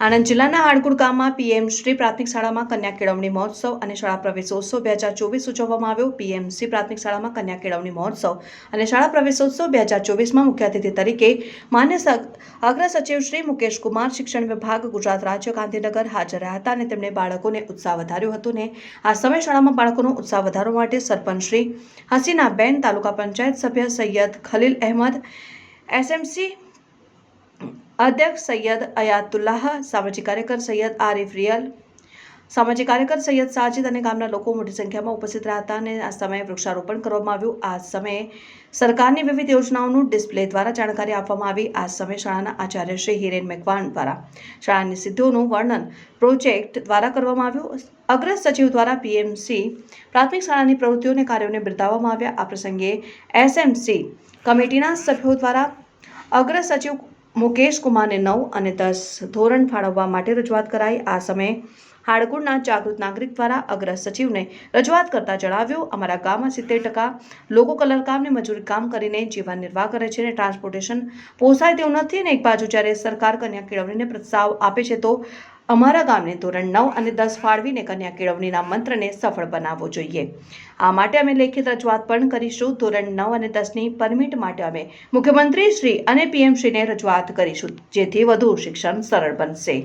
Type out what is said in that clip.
આણંદ જિલ્લાના હાડકુડ ગામમાં પીએમ શ્રી પ્રાથમિક શાળામાં કન્યા કેળવણી મહોત્સવ અને શાળા પ્રવેશોત્સવ બે હજાર ચોવીસ ઉજવવામાં આવ્યો. પીએમસી પ્રાથમિક શાળામાં કન્યા કેળવણી મહોત્સવ અને શાળા પ્રવેશોત્સવ બે હજાર ચોવીસમાં મુખ્ય અતિથિ તરીકે માન્ય અગ્ર સચિવ શ્રી મુકેશ કુમાર, શિક્ષણ વિભાગ, ગુજરાત રાજ્ય, ગાંધીનગર હાજર રહ્યા હતા અને તેમણે બાળકોને ઉત્સાહ વધાર્યો હતો ને આ સમય શાળામાં બાળકોનો ઉત્સાહ વધારવા માટે સરપંચ શ્રી હસીનાબેન, તાલુકા પંચાયત સભ્ય સૈયદ ખલીલ અહેમદ, એસએમસી અધ્યક્ષ સૈયદ અયાતુલ્લાહ, સામાજિક કાર્યકર સૈયદ આરિફ રિયલ, સામાજિક કાર્યકર સૈયદ સાજિદ અને ગામના લોકો મોટી સંખ્યામાં ઉપસ્થિત રહ્યા હતા અને આ સમયે વૃક્ષારોપણ કરવામાં આવ્યું. આ સમયે સરકારની વિવિધ યોજનાઓનું ડિસ્પ્લે દ્વારા જાણકારી આપવામાં આવી. આ સમયે શાળાના આચાર્ય શ્રી હિરેન મેકવાન દ્વારા શાળાની સિદ્ધિઓનું વર્ણન પ્રોજેક્ટ દ્વારા કરવામાં આવ્યું. અગ્ર સચિવ દ્વારા પીએમસી પ્રાથમિક શાળાની પ્રવૃત્તિઓને કાર્યોને બિરદાવવામાં આવ્યા. આ પ્રસંગે એસએમસી કમિટીના સભ્યો દ્વારા અગ્ર સચિવ મુકેશ કુમારને નવ અને દસ ધોરણ ફાળવવા માટે રજૂઆત કરાઈ. આ સમયે હાડકુડના જાગૃત નાગરિક દ્વારા અગ્ર સચિવને રજૂઆત કરતા જણાવ્યું, અમારા ગામમાં સિત્તેર ટકા લોકો કલરકામને મજૂરી કામ કરીને જીવન નિર્વાહ કરે છે અને ટ્રાન્સપોર્ટેશન પોસાય તેવું નથી અને એક બાજુ જ્યારે સરકાર કન્યા કેળવણીને પ્રસ્તાવ આપે છે, તો અમારા ગામને ધોરણ નવ અને દસ ફાળવીને કન્યા કેળવણીના મંત્રને સફળ બનાવવો જોઈએ. આ માટે અમે લેખિત રજૂઆત પણ કરીશું. ધોરણ નવ અને દસની પરમિટ માટે અમે મુખ્યમંત્રી શ્રી અને પીએમ શ્રીને રજૂઆત કરીશું, જેથી વધુ શિક્ષણ સરળ બનશે.